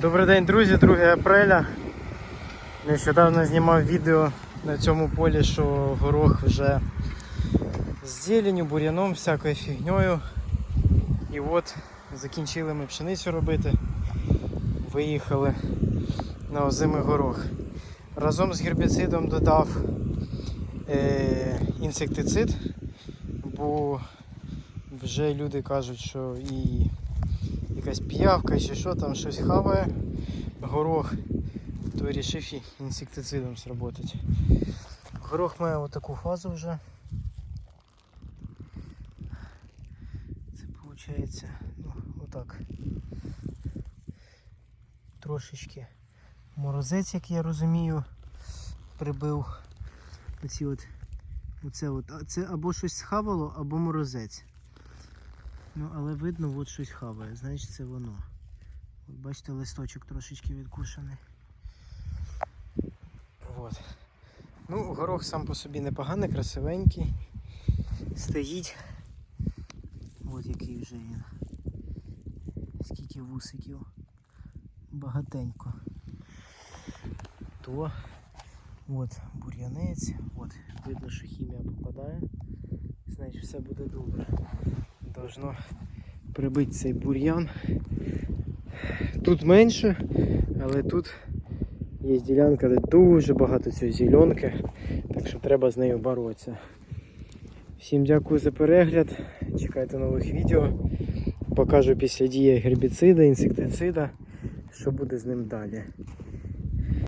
Добрий день, друзі, 2 апреля. Нещодавно знімав відео на цьому полі, що горох вже з зеленю, бур'яном, всякою фігньою. І от закінчили ми пшеницю робити. Виїхали на озимий горох. Разом з гербіцидом додав е, інсектицид, бо вже люди кажуть, що і якась піявка чи що там щось хаває горох, то вирішив інсектицидом сработати. Горох має отаку фазу вже. Це виходить, ну, отак. Трошечки морозець, як я розумію, прибив оці от, оце от. Це або щось схавало, або морозець. Ну, але видно, от щось хаває, значить це воно. От бачите, листочок трошечки відкушений. От. Ну, горох сам по собі непоганий, красивенький. Стоїть. От який вже він. Скільки вусиків. Багатенько. То от бур'янець, от видно, що хімія попадає. Значить все буде добре должно прибити цей бур'ян. Тут менше, але тут є ділянка, де дуже багато цієї зеленки, так що треба з нею боротися. Всім дякую за перегляд. Чекайте нових відео. Покажу після дії гербіцида, інсектицида, що буде з ним далі.